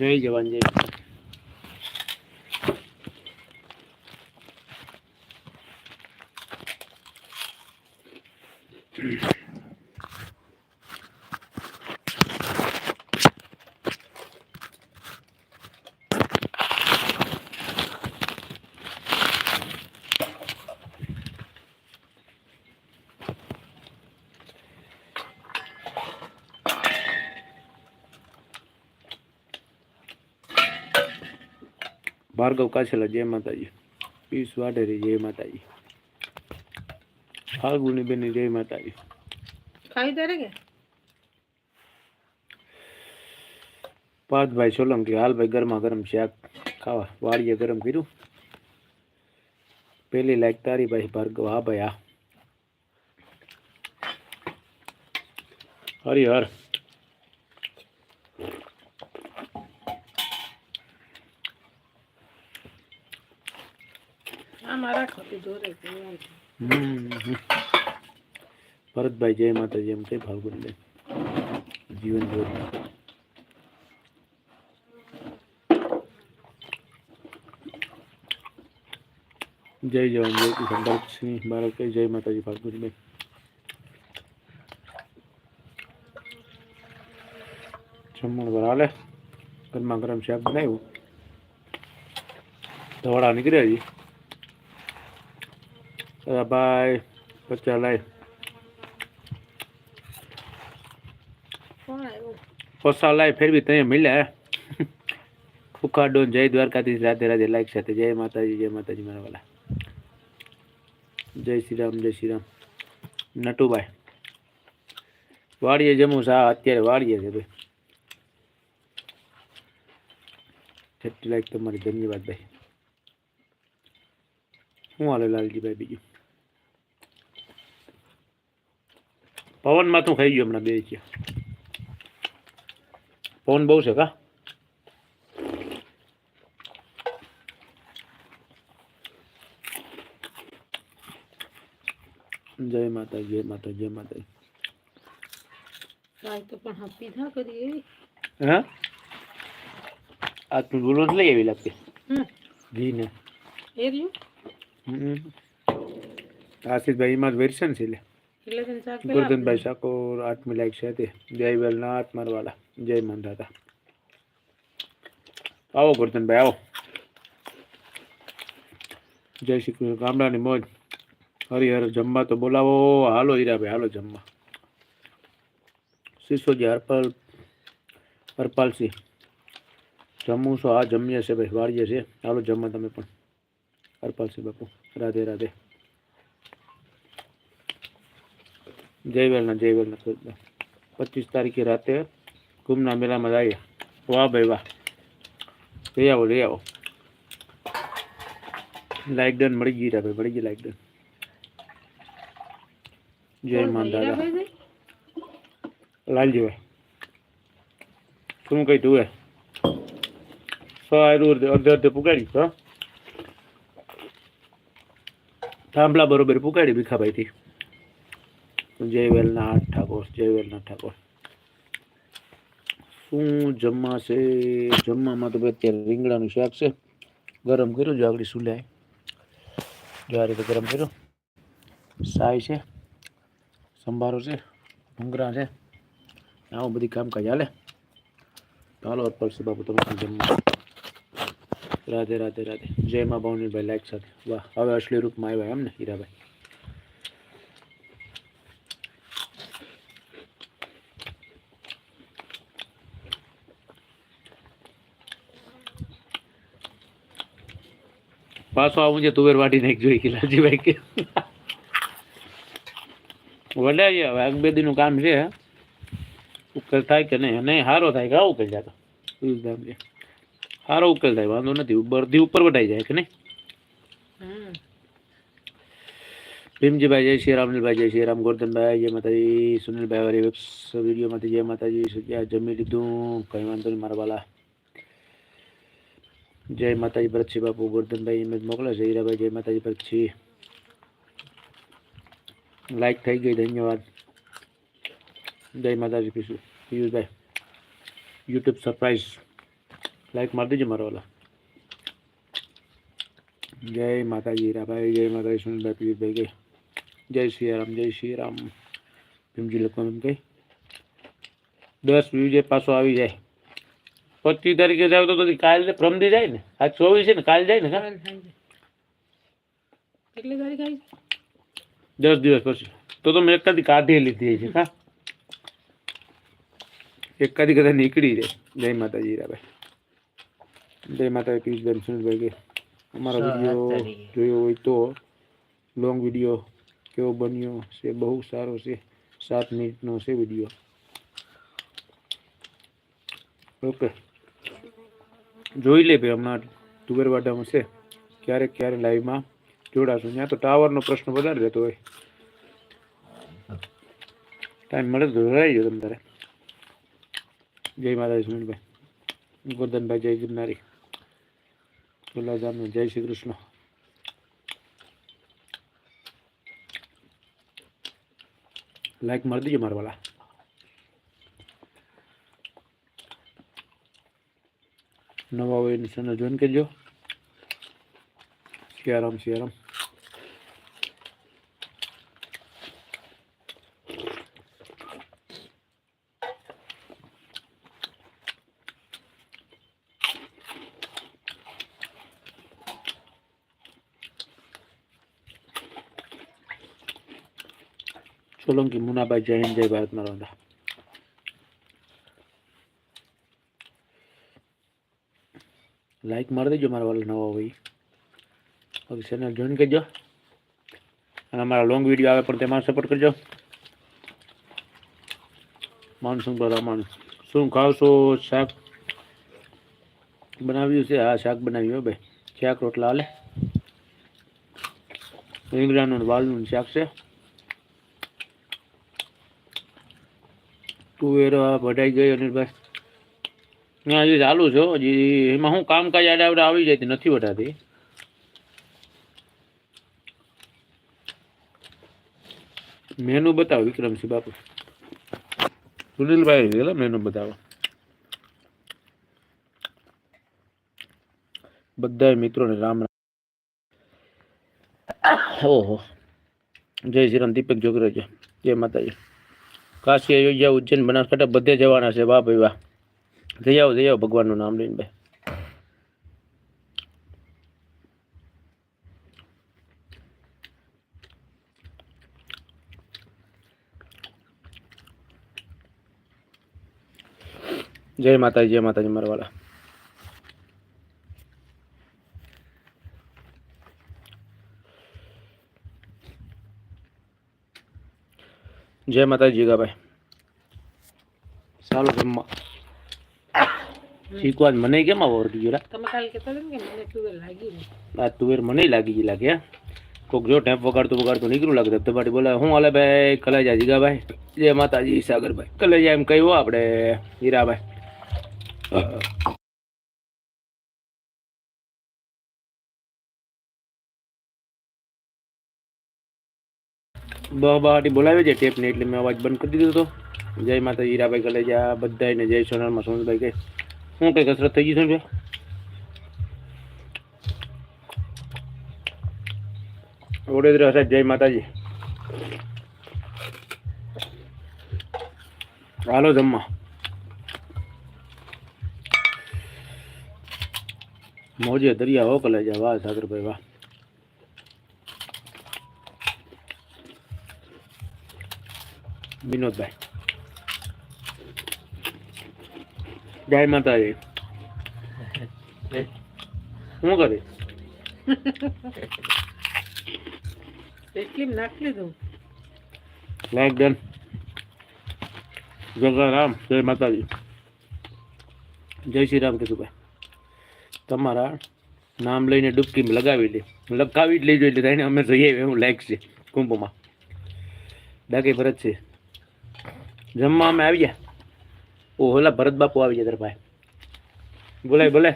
જય જવાન જય ભાર્ગવ કાછેલા જય માતાજી. પિયુષ વાઢેરી જય માતાજી. ફાલ્ગુની બેની જય માતાજી. ખાઈ તારે કે? પાર્થભાઈ સોલંકી હાલ ભાઈ ગરમા ગરમ શાક ખાવા. વાડીએ ગરમ કર્યું. પેલી લાઈક તારી ભાઈ ભાર્ગવ. હા ભાઈ હા. હરિહર આમાં રાખો તું જોરે છે વાંધો. હમ હમ. ભરતભાઈ જય માતાજી, એમ કઈ ફાલ્ગુની જીવન જોડે જય જવાન, જય કિસાન ભરતસિંહ બાળક જય માતાજી બેન જમણ પર હાલે. ગરમા ગરમ શાક બનાવ્યું. ધવાડા નીકળ્યા હજી અરે ભાઈ પચાસ લાય કોણ આવ્યું પચાસ લાય ફેરવી તઈ મળ્યા ફુકાડો જય દ્વારકાધીશ રાધે રાધે લાઈક સાથે જય માતાજી જય માતાજી મારા વાલા જય શ્રી રામ જય શ્રી રામ નટુભાઈ વાડીએ જમું સા અત્યારે વાડીએ છે ભાઈ જેટલી લાઈક તમારી ધન્યવાદ ભાઈ શું હાલે લાલજીભાઈ બીજું પવનમાં તું ખાઈ ગયો હમણાં બે છે પવન બહુ છે કા જય માતા જય માતા જય માતા કાંઈ તો પણ હા પીધા કરી એવી હા આ તું બોલો લઈ આવી લાગતી હમ જી ને એ રહ્યું હમ. આશીષભાઈ એમાં જ વેરશન છે લે એટલે તને શાક પેલા ગોરધનભાઈ ઠાકોર આઠમી લાઈક છે તે. જય વેલનાથ મારવાલા જય મંદાતા આવો ગોરધનભાઈ આવો. જય શ્રી કૃષ્ણ. ગામડાની મોજ. હરિહર જમવા તો બોલાવો. હાલો હીરાભાઈ હાલો જમવા. સિસોજી હરપાલ હરપાલસિંહ. જમવું છો? હા જમીએ છે ભાઈ. વાળીએ છે હાલો જમવા તમે પણ. હરપાલસિંહ બાપુ રાધે રાધે. જય વેલના જય વેલના કૃષ્ણ પચીસ તારીખે રાતે કુંભના મેળામાં જઈએ વાહ ભાઈ વાહ લઈ આવો લઈ આવો લાઈક ડન મળી ગઈ રા ભાઈ મળી ગઈ લાઈક ડન જય કોણ માન ભાઈ? દાદા હીરાભાઈ ભાઈ? લાલજી ભાઈ શું કઈ તું એ સારું અડધે અડધે અડધે પુગાડી હા થાંભલા બરોબર પુગાડી ભીખાભાઈથી જય વેલનાથ ઠાકોર જય વેલનાથ ઠાકોર. શું જમવા છે? જમવામાં તો ભાઈ અત્યારે રીંગણાનું શાક છે. ગરમ કર્યું, જો આગળ સુલાય. જો આ રીતે ગરમ કર્યું. સાય છે, સંભારો છે ભૂંગરા છે. આવું બધી કામકાજ હાલે. ચાલો અર્પણ બાપુ, તમે પણ જમવા. રાધે રાધે રાધે. જય મા ભાવનીભાઈ લાઈક સાથે. વાહ, હવે અસલી રૂપમાં આવ્યા એમ ને હીરાભાઈ. પાછો આવું છે તુવેર વાટી નાખ જોઈ કે લાલજીભાઈ કે. વડાઈએ હવે એક બે દીનું કામ છે. ઉકેલ થાય કે નહીં? નહીં સારો થાય કે આ ઉકેલ એવું સારો ઉકેલ થાય વાંધો નથી. બરધી ઉપર વટાઈ જાય કે નહીં? હમ. ભીમજીભાઈ જય શ્રી રામનીલભાઈ જય શ્રી રામ ગોરધનભાઈ જય માતાજી સુનિલભાઈ વાળી વેબ્સ વિડીયોમાંથી જય માતાજી જમી લીધું? કંઈ વાંધો નહીં મારા વાલા જય માતાજી ભરતસિંહ બાપુ, ગોરધનભાઈ ઇમેજ મોકલે છે. હીરાભાઈ, જય માતાજી ભરતસિંહ લાઈક થઈ ગઈ, ધન્યવાદ. જય માતાજી પીશું પિયુષભાઈ. યુટ્યુબ સરપ્રાઈઝ લાઈક મારી દેજો મારો ઓલા જય માતાજી હીરાભાઈ, જય માતાજી સુનિલભાઈ પિયુષભાઈ ગઈ જય શ્રી રામ, જય શ્રી રામ. ભીમજી લખવાનું કહી દસ વ્યૂ જે પાછો આવી જાય. પચીસ તારીખે જાવ તો પછી ને પ્રમદી જાય ને? આ ચોવીસ છે ને કાલ જાય ને કાલ. કેટલી દસ દિવસ પછી. તો તો મેં એકાદી કાઢી લીધી છે હા એકાદી કદાચ નીકળી જાય. જય માતાજી રાભાઈ જય માતાજી પીસબેન સુનિલભાઈ કે અમારો વીડિયો જોયો હોય તો લોંગ વીડિયો કેવો બન્યો છે બહુ સારો છે. સાત મિનિટનો છે વીડિયો. ઓકે જોઈ લે ભાઈ, હમણાં તુવેરવાડામાં છે. ક્યારેક ક્યારે લાઈવમાં જોડાશું. ત્યાં તો ટાવરનો પ્રશ્ન વધારે રહેતો હોય. ટાઈમ મળે તો રહી જાઓ તમે તારે. જય માતાજી સુનિલભાઈ ગોરધનભાઈ જય ગિરનારી. ગુલાબજામનું જય શ્રી કૃષ્ણ. લાઈક મારી દેજો મારા નવા હોય એની જોઈન કરજો. સિયારામ સિયારામ સોલંકી મુનાભાઈ જય હિન્દ જય ભારત નર્મદા લાઈક મારી દેજો મારા વાલા નવા હોય. ઓકે ચેનલ જોઈન કરજો. અને અમારા લોંગ વીડિયો આવે પણ તેમાં સપોર્ટ કરજો. માનસું બરામાન શું ખાવશો? શાક બનાવ્યું છે? હા, શાક બનાવ્યું હો ભાઈ. શાક રોટલા હાલે. રીંગણાનું ને વાલનું શાક છે. તુવેર વઢાઈ ગઈ અનિલભાઈ. ના હજી ચાલુ છો હજી એમાં હું કામકાજ આડે આવડે આવી જાય નથી વટાતી મેનુ બતાવો વિક્રમસિંહ બાપુ. સુનિલભાઈ મેનુ બતાવો. બધા મિત્રોને રામ રામ. ઓહો. જય શ્રી રામ દીપક જોગરે છે જય માતાજી. કાશી અયોધ્યા ઉજ્જૈન બનાસકાંઠા બધે જવાના છે બાપ વાહ જઈ આવો જઈ આવો ભગવાનનું નામ લઈને ભાઈ જય માતાજી જય માતાજી મારવાળા જય માતાજી જીગાભાઈ સારું જમવા શીખવા મને કેમ આવો વળગી ગયો તમે કાલ કહેતા હતા ને કે મને તુવેર લાગી આ તુવેર મને લાગી ગઈ લાગે. કોક જો ટેમ્પ વગાડતું વગાડતો નીકળું લાગે ધબધબાટી બોલે હું હાલે ભાઈ? કલેજા જીગાભાઈ? જય માતાજી સાગરભાઈ. કલેજા એમ કહ્યું આપણે હીરાભાઈ. બહાટી બોલાવે છે ટેપ ને એટલે મેં અવાજ બંધ કરી દીધો હતો જય માતા હીરાભાઈ કલેજા બધાને જય સોનલમાં સોનલભાઈ કે શું કઈ કસરત થઈ ગઈ છે ભાઈ વડોદરા સાહેબ જય માતાજી હાલો જમવા મોજે દરિયા હો કલેજા વાહ સાગરભાઈ વાહ વિનોદભાઈ જય માતાજી શું કરી? એટલી નાખી લીધું. લાઈક ડન જગારામ રામ જય માતાજી. જય શ્રી રામ કીધું તમારા નામ લઈને ડૂબકી લગાવી લે લગાવી જ લેજો એટલે એને અમે જઈએ એવું લાયક છે કુંભમાં. બાકી ભરત છે. જમવા અમે આવી ગયા. ઓ હોલા ભરત બાપુ આવી ગયા ભાઈ. બોલાય બોલે.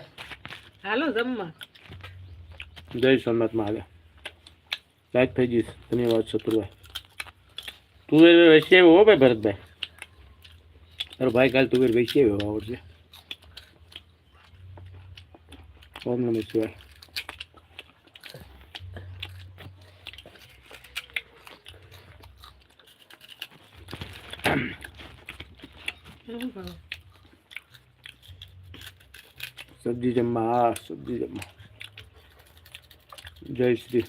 હાલો જમવા. જય સોમનાથમાં આવ્યા લાઈક થઈ જઈશ ધન્યવાદ શત્રુભાઈ. તુવેર વેચી આવ્યો હો ભાઈ ભરતભાઈ? તારો ભાઈ કાલ તુવેર વેચી આવ્યો આવડશે. ઓમ નમઃ શિવાય શું ભાવે? સબ્જી જમવા હા સબ્જી જમવા જય શ્રી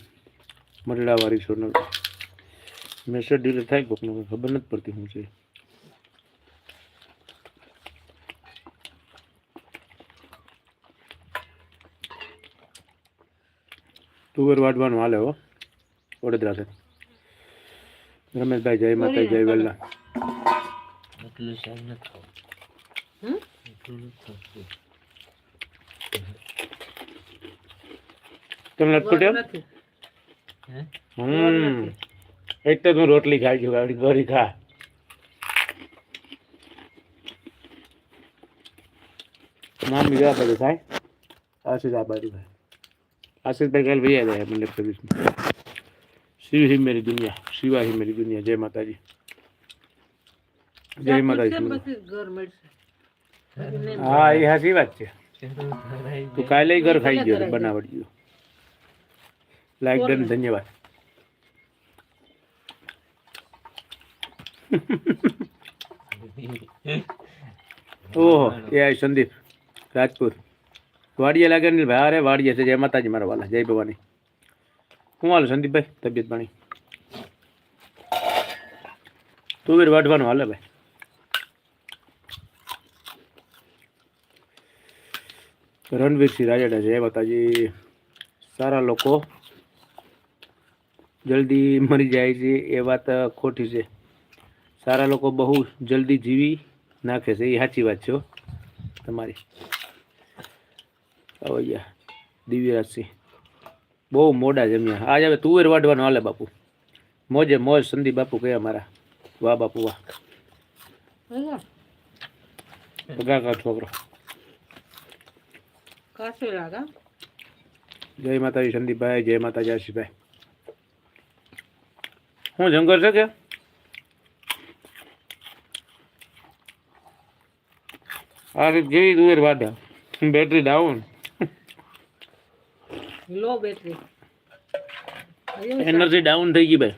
મરડાવાળી સોનલ મેસેજ ડિલીટ થાય કોકનો કંઈ ખબર નથી પડતી શું છે તુવેર વાટવાનું હાલે હો વડોદરા છે રમેશભાઈ જય માતા જય વેલ્લા એટલું શાક નથી ખાવું હમ? એટલું નથી ખાવું તમને હમ. એક તો તું રોટલી ખાઈ છું ગાડી ગોરી ખા. નામ બીજા બધું થાય આશીષ આ ભાઈ આશીષ ભાઈ કાલ ભાઈ આવ્યા મંડપ સર્વિસમાં શિવ હી મેરી દુનિયા શિવા હી મેરી દુનિયા જય માતાજી. જય માતાજી. હા એ હાચી વાત છે. તું કાલે ઘર ખાઈ ગયો કરાઈ બનાવડી લાઈક ડન ધન્યવાદ. ઓહો એ આય સંદીપ રાજપુર વાડીએ લાગે ને ભાઈ અરે વાડીએ છે જય માતાજી મારા વાલા જય ભવાની. હું હાલ સંદીપભાઈ તબિયત પાણી? તુવેર વાઢવાનું હાલે ભાઈ. રણવીરસિંહ રાજાડા જય માતાજી સારા લોકો. જલ્દી મરી જાય છે એ વાત ખોટી છે. સારા લોકો બહુ જલ્દી જીવી નાખે છે. એ સાચી વાત છે તમારી. અવૈયા દિવ્યરાજસિંહ. બહુ મોડા જમ્યા. આજ હવે તુવેર વાઢવાનો હાલે બાપુ. મોજે મોજ સંદીપ બાપુ કયા મારા વાહ બાપુ વાહ. પગાર છોકરો. જય માતાજી સંદીપભાઈ જય માતાજી આશીષભાઈ શું જંગલ છે કે આ રીત જેવી દુવેર વાઢા બેટરી ડાઉન લો બેટરી એનર્જી ડાઉન થઈ ગઈ ભાઈ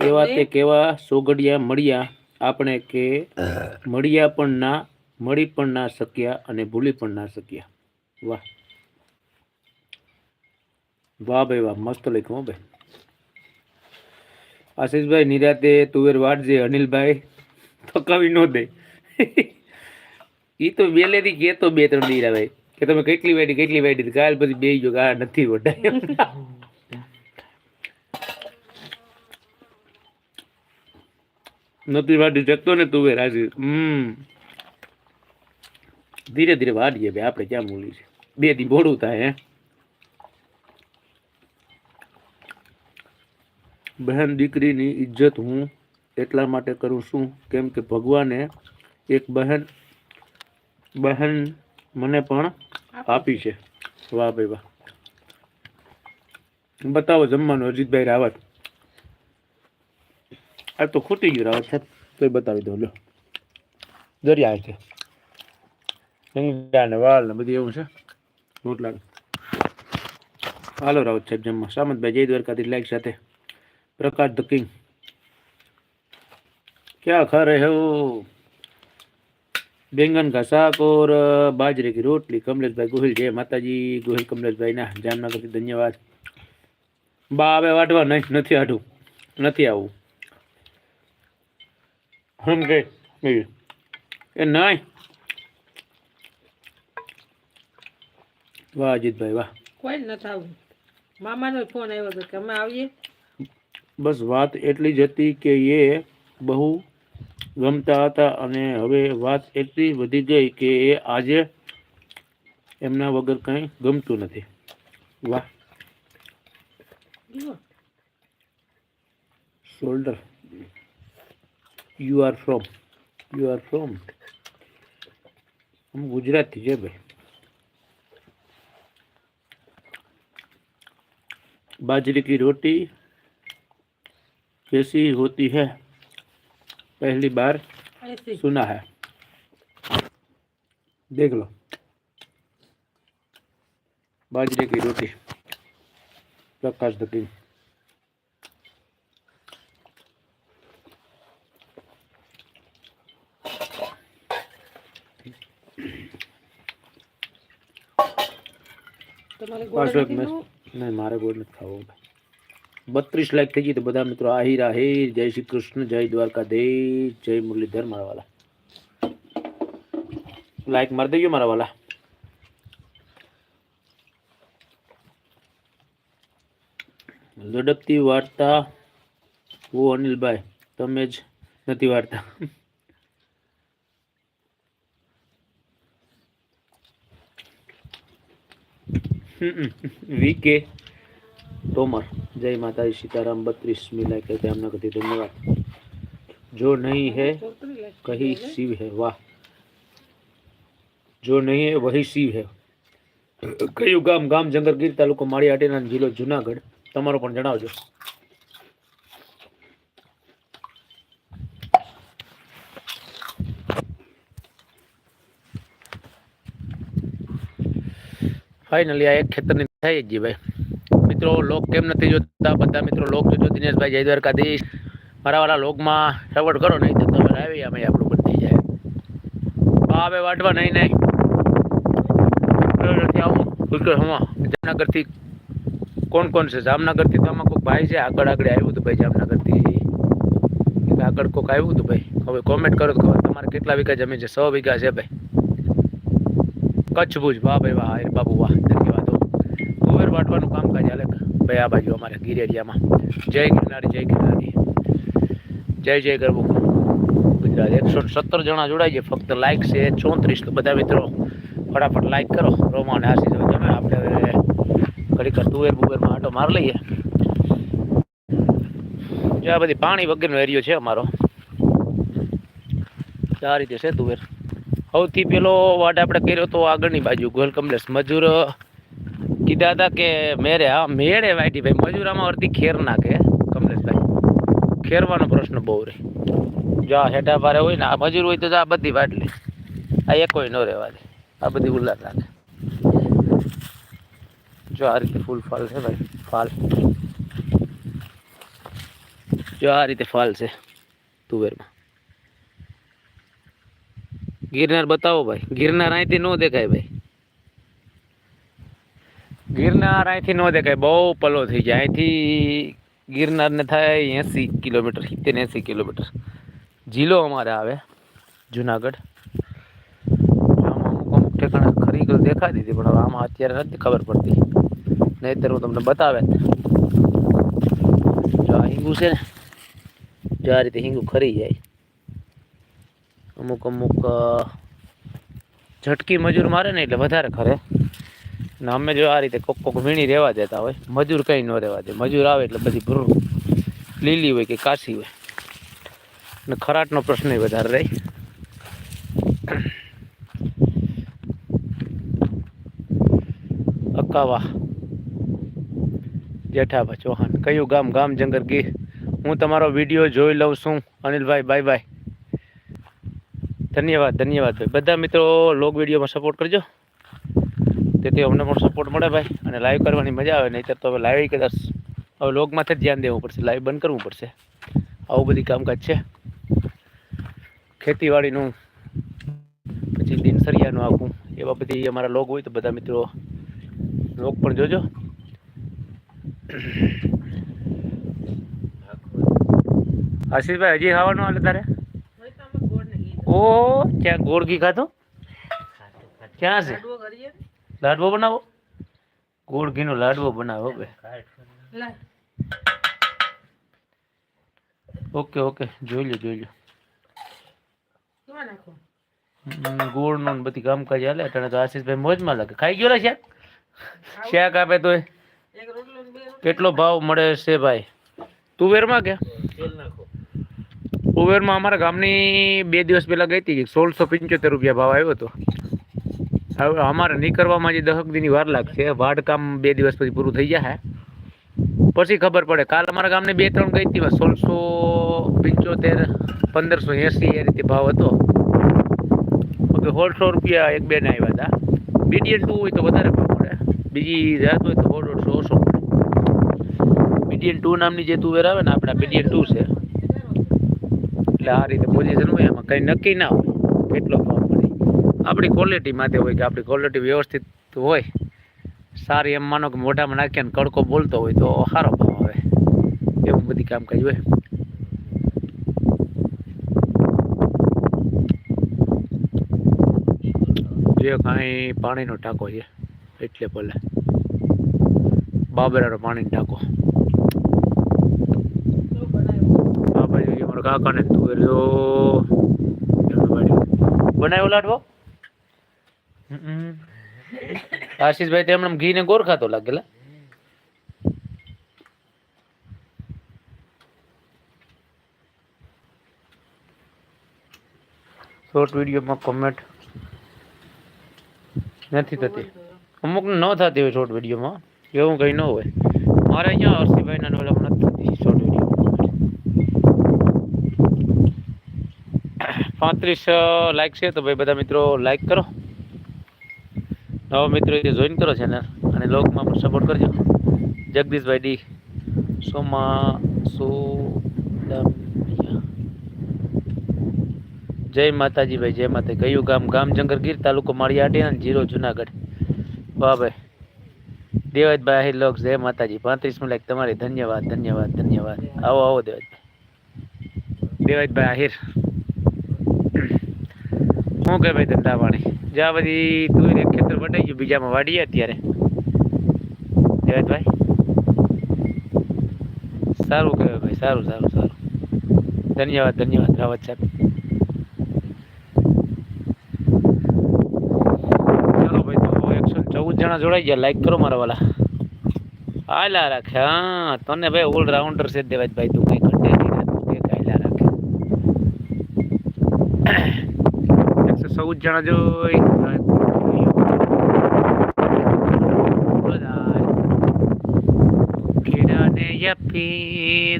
એવા તે કેવા સોગડિયા મળ્યા આપણે કે મળ્યા પણ ના મળી પણ ના શક્યા અને ભૂલી પણ ના શક્યા. વાહ. વાહ ભાઈ વાહ, મસ્ત લખ્યું ભાઈ. આશીષભાઈ, નિરાતે તુવેર વાટજે અનિલભાઈ. થકાવી ન દે. એ તો બેલેથી કેતો બે ત્રણ દીરા ભાઈ. કે તમે કેટલી વાડી કેટલી વાડી કાલ પછી બે જો આ નથી વટાય નથી વાડી શકતો ને તુવેર આશીષ હમ. ધીરે ધીરે વાડીએ ભાઈ, આપણે ક્યાં મૂલી છે? બે દી મોડું થાય, હે. બહેન દીકરીની ઇજ્જત હું એટલા માટે કરું છું, કેમ કે ભગવાને એક બહેન બહેન મને પણ આપી છે. વાહ ભાઈ, વાહ. બતાવો જમવાનું, અજીતભાઈ રાવત. આ તો ખૂટી ગયું રાવત સાહેબ. તો બતાવી દો લો દરિયા છે. રીંગડા ને વાલ ને બધું એવું છે રોટલા હાલો રાઉત સાહેબ જમવા સામંતભાઈ જય દ્વારકાથી લાઈક સાથે પ્રકાશ ધ કિંગ ક્યાં ખા રહે હો બેંગન ઘસા બાજરે કી રોટલી કમલેશભાઈ ગોહિલ જય માતાજી ગોહિલ કમલેશભાઈ ના જામનગરથી ધન્યવાદ બા આવે વાટવા નહીં નથી આટું નથી આવું હમ કે એ નહીં વાહ અજીતભાઈ વાહ. કોઈ નથી આવું મામાનો ફોન આવ્યો હતો કે અમે આવીએ. બસ વાત એટલી જ હતી કે એ બહુ ગમતા હતા અને હવે વાત એટલી વધી ગઈ કે એ આજે એમના વગર કંઈ ગમતું નથી. વાહ. Shoulder you are from you are from હું ગુજરાતી છે ભાઈ. बाजरे की रोटी कैसी होती है पहली बार सुना है। देख लो। बाजरे की रोटी। प्रकाश दुकी तो में નહીં મારે ગોળ નથી ખાવો બત્રીસ લાખ થઈ ગઈ તો બધા મિત્રો આહિર આહિર. જય શ્રી કૃષ્ણ, જય દ્વારકાધીશ, જય મુરલીધર, મારા વાલા. લાઈક મારી દઈએ મારા વાલા. ઝડપથી વાર્તા ઓ અનિલભાઈ, તમે જ નથી વાર્તા. વીકે तोमर जय माता दी सीताराम बत्तीसवीं लाइक है जामनगर થી ધન્યવાદ જો નહીં है છોકરી લે. कहीं शिव है वाह જો નહીં है वही शिव है કયું ગામ ગામ જંગલગીર તાલુકો માળી આટેના જિલ્લો જુનાગઢ તમારો પણ જણાવજો ફાઇનલી આ એક ખેતરની થઈ ગઈ ભાઈ. મિત્રો, લોક કેમ નથી જોતા? બધા મિત્રો લોક જોજો. દિનેશભાઈ જય દ્વારકાધીશ. મારા વાળા લોગમાં સગવડ કરો નહીં તો તમે આવી અમે આપણું બંધ થઈ જાય. હવે વાટવા નહીં નહીં. નથી આવું. બિલકુલ હમણાં. જામનગરથી કોણ કોણ છે? જામનગરથી તો આમાં કોઈક ભાઈ છે. આગળ આગળ આવ્યું હતું ભાઈ જામનગરથી. આગળ કોઈક આવ્યું હતું ભાઈ. હવે કોમેન્ટ કરો તો ખબર. તમારે કેટલા વીઘા જમીન છે? સો વીઘા છે ભાઈ. કચ્છ ભુજ. વાહ ભાઈ વાહ અરે બાબુ વાહ, ધન્યવાદ. કુવેર વાટવાનું કામકાજ હાલે. ભાઈ, આ બાજુ અમારે ગીર એરિયામાં જય ગિરનારી જય ગિરનારી. જય જય ગરબુ. ગુજરાત એકસો સત્તર જણા જોડાઈ છે ફક્ત લાઇક છે ચોત્રીસ. બધા મિત્રો, ફટાફટ લાઇક કરો. રોમાને હાસી જાવ તમે આપણે હવે ઘડીક તુવેર બુવેરમાં આટો માર લઈએ. આ બધી પાણી વગરનો એરિયો છે અમારો. આ રીતે છે તુવેર. સૌથી પેલો વાટ આપણે કર્યો તો આગળની બાજુ ગોલ કમલેશ. મજૂર કીધા હતા કે મેરે, હા, મેળે વાટી ભાઈ. મજૂરામાં અડધી ખેર નાખે કમલેશભાઈ. ખેરવાનો પ્રશ્ન બહુ રહે. જો આ હેઠા ભારે હોય ને, આ મજૂર હોય તો આ બધી વાટલી આ એક કોઈ ન રહેવા દે. આ બધી ઉલ્લાસ રાખે. જો આ રીતે ફૂલ ફાલ છે ભાઈ, ફાલ. જો આ રીતે ફાલ છે તુવેરમાં. ગિરનાર બતાવો ભાઈ. ગિરનાર અહીંથી ન દેખાય ભાઈ. ગિરનાર અહીંથી ન દેખાય. બહુ પલો થઈ જાય. અહીંથી ગિરનારને થાય એંસી કિલોમીટર, સિત્તેર એંસી કિલોમીટર. જિલ્લો અમારે આવે, જુનાગઢ. અમુક અમુક ઠેકાણે ખરી દેખાતી હતી પણ આમાં અત્યારે નથી ખબર પડતી. નહીંતર હું તમને બતાવે. જો આ હિંગુ છે ને, જો આ રીતે હિંગુ ખરી જાય. અમુક અમુક ઝટકી મજૂર મારે ને એટલે વધારે ખરે. ને અમે જો આ રીતે કોક કોક વીણી રહેવા દેતા હોય. મજૂર કંઈ ન રહેવા દે. મજૂર આવે એટલે બધી ભૂર લીલી હોય કે કાશી હોય. ને ખરાટનો પ્રશ્ન વધારે રહે. અકાવા. જેઠાભા ચૌહાણ. કયું ગામ? ગામ જંગર ગીર. હું તમારો વીડિયો જોઈ લઉં છું. અનિલભાઈ, બાય બાય. ધન્યવાદ ધન્યવાદ. ભાઈ બધા મિત્રો, લોગ વિડીયોમાં સપોર્ટ કરજો. તેથી અમને પણ સપોર્ટ મળે ભાઈ, અને લાઈવ કરવાની મજા આવે. નહીં તો હવે લાઈવ કદાચ હવે લોગમાંથી જ ધ્યાન દેવું પડશે. લાઈવ બંધ કરવું પડશે. આવું બધી કામકાજ છે. ખેતીવાડીનું, પછી દિનસરિયાનું આખું, એવા બધી અમારા લોગ હોય તો બધા મિત્રો લોગ પણ જોજો. આશીષભાઈ, હજી ખાવાનું હાલે તારે હોય તો અમે ગોળ ને ઘી. ઓ ક્યાં ગોળ ઘી ખાધો? ક્યાં છે? લાડવો બનાવો? ગોળ ઘીનો લાડવો બનાવો બે. ઓકે ઓકે જોઈ લો જોઈ લો. ગોળ નો ગોળનો બધી કામકાજ હાલે તને તો આશીષભાઈ મોજમાં લાગે. ખાઈ ગયો છે શાક? આપે તો. કેટલો ભાવ મળે છે ભાઈ? તુવેરમાં કે? તુવેરમાં અમારા ગામની બે દિવસ પહેલાં ગઈ હતી, સોળસો પંચોતેર રૂપિયા ભાવ આવ્યો હતો. હવે અમારે નીકળવામાં જે દહક દીની વાર લાગશે વાડકામ બે દિવસ પછી પૂરું થઈ જાય પછી ખબર પડે, કાલ અમારા ગામની બે ત્રણ ગઈ હતી, સોળસો પંચોતેર, પંદરસો એંસી એ રીતે ભાવ હતો. સોળસો રૂપિયા એક બેન આવ્યા હતા. મીડિયમ ટુ હોય તો વધારે ભાવ પડે. બીજી જાત હોય તો સો દોઢસો ઓછો બીડીએન ટુ નામની જે તુવેર આવે ને, આપણા બીડીએન ટુ છે. એટલે આ રીતે પોઝિશન હોય, એમાં કંઈ નક્કી ના હોય. કેટલો ભાવ મળે આપણી ક્વોલિટી માટે હોય કે આપણી ક્વોલિટી વ્યવસ્થિત હોય, સારી એમ માનો કે મોઢામાં નાખીએ ને કડકો બોલતો હોય તો સારો ભાવ આવે. એવું બધી કામકાજ હોય. જે કાંઈ પાણીનો ટાંકો છે, એટલે ભલે. બાબરાનો પાણીનો ટાંકો આ જે કાકાને તુવેર જો. બનાવ્યો લાડવો? આશીષભાઈ તેમણે ઘી ને ગોર ખાતો લાગેલા શોર્ટ વિડીયોમાં કોમેન્ટ નથી થતી. અમુક ન થતી હોય શોર્ટ વિડીયોમાં એવું કંઈ ન હોય. મારે અહીંયા હર્ષિભાઈના ડોલામાં નથી થતી શોર્ટ વીડિયો પાંત્રીસ લાઇક છે તો ભાઈ બધા મિત્રો લાઇક કરો. નવા મિત્રો જે જોઈન કરો ચેનલ અને લોગમાં પણ સપોર્ટ કરજો. જગદીશભાઈ ડી, સોમા સુદામિયા જય માતાજી ભાઈ જય માતા, કયું ગામ? ગામ જંગરગીર તાલુકો માળિયાટી અને જીરો જુનાગઢ. વાહ ભાઈ. દેવાજભાઈ આહિર લોક, જય માતાજી. પાંત્રીસમી લાઈક તમારી. ધન્યવાદ ધન્યવાદ ધન્યવાદ. આવો આવો દેવાજભાઈ દેવાજભાઈ આહિર. શું કે ભાઈ ધંધા પાણી જ્યાં બધી તું એક ખેતર વટાઈ ગયું, બીજામાં વાડીએ અત્યારે. દેવાજભાઈ સારું કહેવાય ભાઈ, સારું સારું સારું. ધન્યવાદ ધન્યવાદ, રાવત સાહેબ. ચાલો ભાઈ, તો એકસો ચૌદ જણા જોડાઈ ગયા. લાઈક કરો મારા વાલા. હાલા રાખે, હા, તને ભાઈ ઓલરાઉન્ડર છે દેવાજભાઈ તું કઈ ઘટે નહીં ને તું કે હાલા રાખે એકસો ચૌદ જણા જો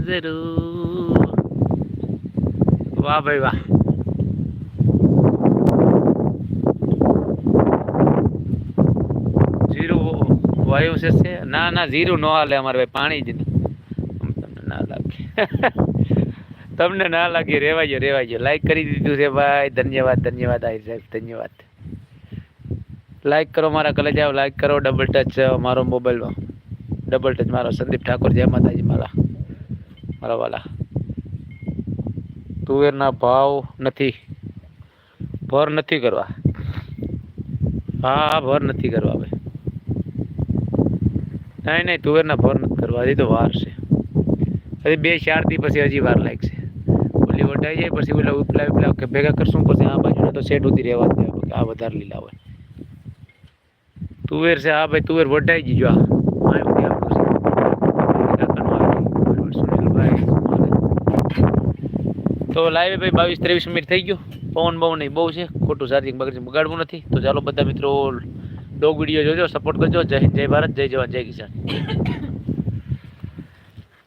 જરૂર વાહ ભાઈ વાહ. જીરું વાયુ છે ના ના, ઝીરું ન હાલે અમારે ભાઈ, પાણી જ નહીં ના લાગે. તમને ના લાગે, રેવાજો રેવાજો. લાઈક કરી દીધું છે ભાઈ. ધન્યવાદ ધન્યવાદ, આહિર સાહેબ. ધન્યવાદ. લાઈક કરો મારા કલેજાઓ લાઈક કરો ડબલ ટચ મારો મોબાઈલમાં ડબલ ટચ મારો સંદીપ ઠાકોર, જય માતાજી, મારા. મારા વાલા. તુવેરના ભાવ નથી. ભર નથી કરવા. હા, ભર નથી કરવા ભાઈ. નહીં નહીં તુવેરના ભર નથી કરવા. હજી તો વાર છે. હજી બે, ચાર દિવસ પછી હજી વાર લાગશે. ઓલી વટાઈ જાય, પછી ઓલા ઉપલા ઉપલા કે ભેગા કરશું, પછી આ બાજુના તો સેટ સુધી રહેવા દે આ વધારે લીલા હોય. તુવેર છે આ ભાઈ, તુવેર વઢાઈ ગઈ આ. તો લાઈવે ભાઈ બાવીસ ત્રેવીસ મિનિટ થઈ ગયું. પવન બહુ નહીં બહુ છે, ખોટું ચાર્જિંગ બગાડવું નથી. તો ચાલો બધા મિત્રો ડોગ વીડિયો જોજો સપોર્ટ કરજો. જય હિન્દ, જય ભારત, જય જવાન, જય કિસાન.